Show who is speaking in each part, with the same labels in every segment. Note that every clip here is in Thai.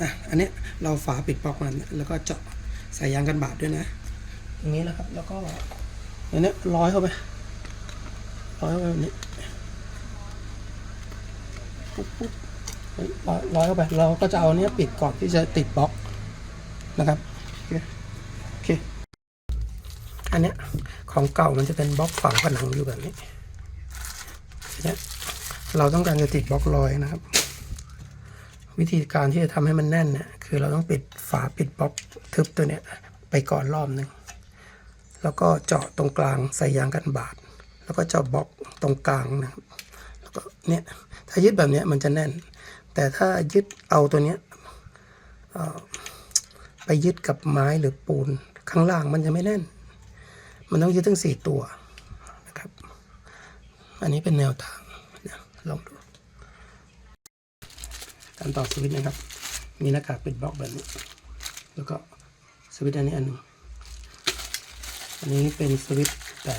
Speaker 1: อะอันเนี้ยเราฝาปิดปลอกมันแล้วก็เจาะใส่ยางกันบาดด้วยนะอย่างนี้นะครับ แล้วก็อันเนี้ยร้อยเข้าไปร้อยเข้าไปแบบนี้ปุ๊บปุ๊บร้อยร้อยเข้าไป เราก็จะเอาเนี้ยปิดก่อนที่จะติดบล็อกนะครับโอเคอันเนี้ยของเก่ามันจะเป็นบล็อกฝังผนังอยู่แบบนี้เนี้ยเราต้องการจะติดบล็อกลอยนะครับ วิธีการที่จะทำให้มันแน่นเนี่ยคือเราต้องปิดฝาปิดบล็อกทึบตัวเนี้ยไปก่อนรอบหนึ่งแล้วก็เจาะตรงกลางใส่ยางกันบาด แล้วก็เจาะบล็อกตรงกลางนะแล้วก็เนี่ยถ้ายึดแบบเนี้ยมันจะแน่น แต่ถ้ายึดเอาตัวเนี้ยไปยึดกับไม้หรือปูนข้างล่างมันจะไม่แน่น มันต้องยึดทั้งสี่ตัวนะครับ อันนี้เป็นแนวทางนะลองดู การต่อสวิตช์นะครับ มีหน้ากากปิดบล็อกแบบนี้ แล้วก็สวิตช์อันนี้อันนึงอันนี้เป็นสวิตช์แต่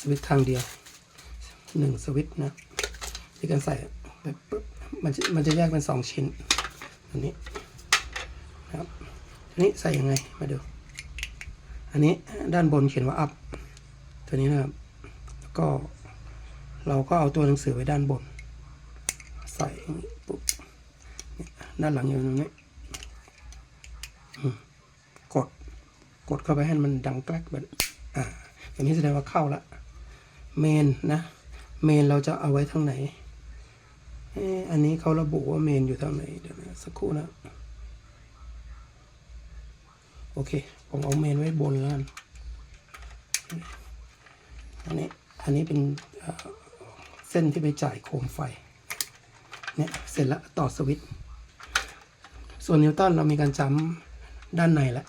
Speaker 1: สวิตช์ทางเดียวหนึ่งสวิตช์นะที่กันใส่ไปปุ๊บมันจะมันจะแยกเป็นสองชิ้นอันนี้นะครับอันนี้ใส่ยังไงมาดูอันนี้ด้านบนเขียนว่า up ตัวนี้นะครับแล้วก็เราก็เอาตัวหนังสือไว้ด้านบน ใส่อย่างนี้ปุ๊บด้านหลังอยู่ตรงนี้กด กดเข้าไปให้มันดังแกลกแบบอ่าอย่างนี้แสดงว่าเข้าละเมนนะเมนเราจะเอาไว้ทางไหนอันนี้เขาระบุว่าเมนอยู่ทางไหนเดี๋ยวนะสักครู่นะโอเค ผมเอาเมนไว้บนแล้วกันอันนี้ อันนี้เป็นเส้นที่ไปจ่ายโคมไฟ เนี่ยเสร็จแล้วต่อสวิตช์ส่วนนิวตันเรามีการจำด้านในแล้ว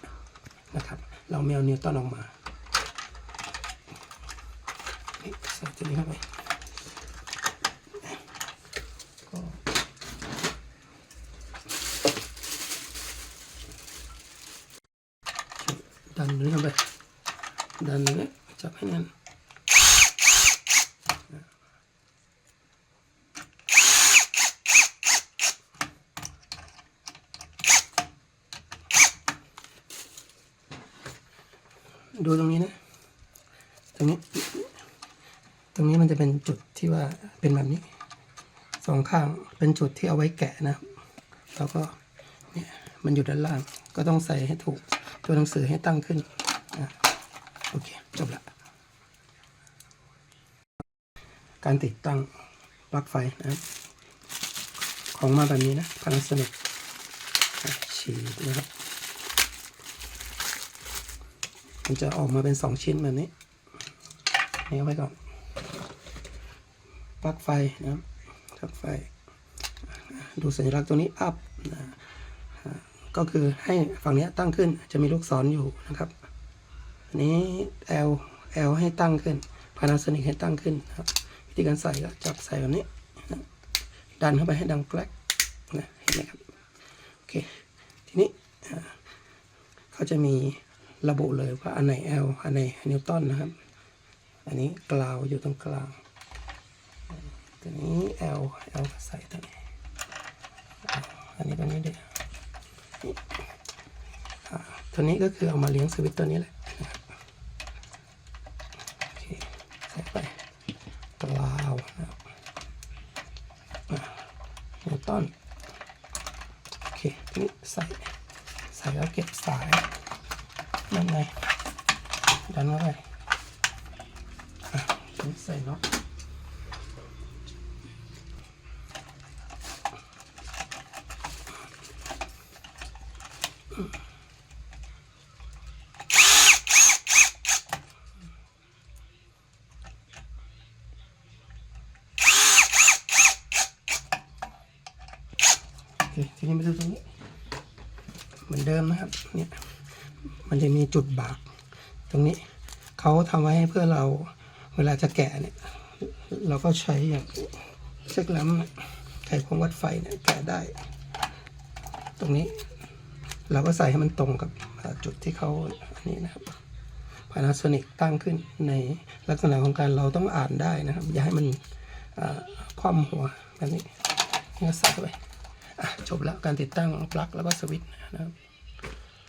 Speaker 1: นะครับ เราไม่เอานิวตันออกมาใส่ตัวนี้เข้าไปดันนี้เข้าไปดันนี้จับให้แน่น ดูตรงนี้นะ ตรงนี้ ตรงนี้มันจะเป็นจุดที่ว่าเป็นแบบนี้สองข้างเป็นจุดที่เอาไว้แกะนะครับแล้วก็เนี่ยมันอยู่ด้านล่าง ก็ต้องใส่ให้ถูกตัวหนังสือให้ตั้งขึ้นอะโอเค จบละ การติดตั้งปลั๊กไฟนะของมาแบบนี้นะพานาโซนิกฉีดนะครับ มันจะออกมาเป็นสองชิ้นแบบนี้นี่เอาไว้ก่อนปลั๊กไฟนะครับปลั๊กไฟ ดูสัญลักษณ์ตัวนี้ up นะก็คือให้ฝั่งนี้ตั้งขึ้นจะมีลูกศรอยู่นะครับอันนี้ L L ให้ตั้งขึ้น Panasonic ให้ตั้งขึ้นนะครับวิธีการใส่ก็จับใส่แบบนี้นะดันเข้าไปให้ดังแกลกนะเห็นไหมครับโอเคทีนี้เขาจะมี ระบุเลยว่าอันไหน L อันไหนนิวตันนะครับ อันนี้กลาวอยู่ตรงกลาง ตัวนี้ L L ใส่ตรงนี้ อันนี้ตรงนี้เด้วยอ่าตัวนี้ก็คือเอามาเลี้ยงสวิตช์ตัวนี้แหละโอเคใส่ไปกลาวนะครับนิวตันโอเคทีนี้ใส่ ใส่แล้วเก็บสาย นั่นไงดันเข้าไปอะทีนี้ใส่น็อตโอเคทีนี้มาดูตรงนี้ เหมือนเดิมนะครับ เนี่ย มันจะมีจุดบาก ตรงนี้เขาทำไว้ให้เพื่อเราเวลาจะแกะเนี่ย เราก็ใช้อย่างเช็คล้ำไขควงวัดไฟเนี่ยแกะได้ ตรงนี้เราก็ใส่ให้มันตรงกับจุดที่เขาอันนี้นะครับ Panasonic ตั้งขึ้นในลักษณะของการเราต้องอ่านได้นะครับ อย่าให้มันคว่ำหัวแบบนี้ก็ใส่ไปจบแล้วการติดตั้งปลั๊กแล้วก็สวิตช์นะครับ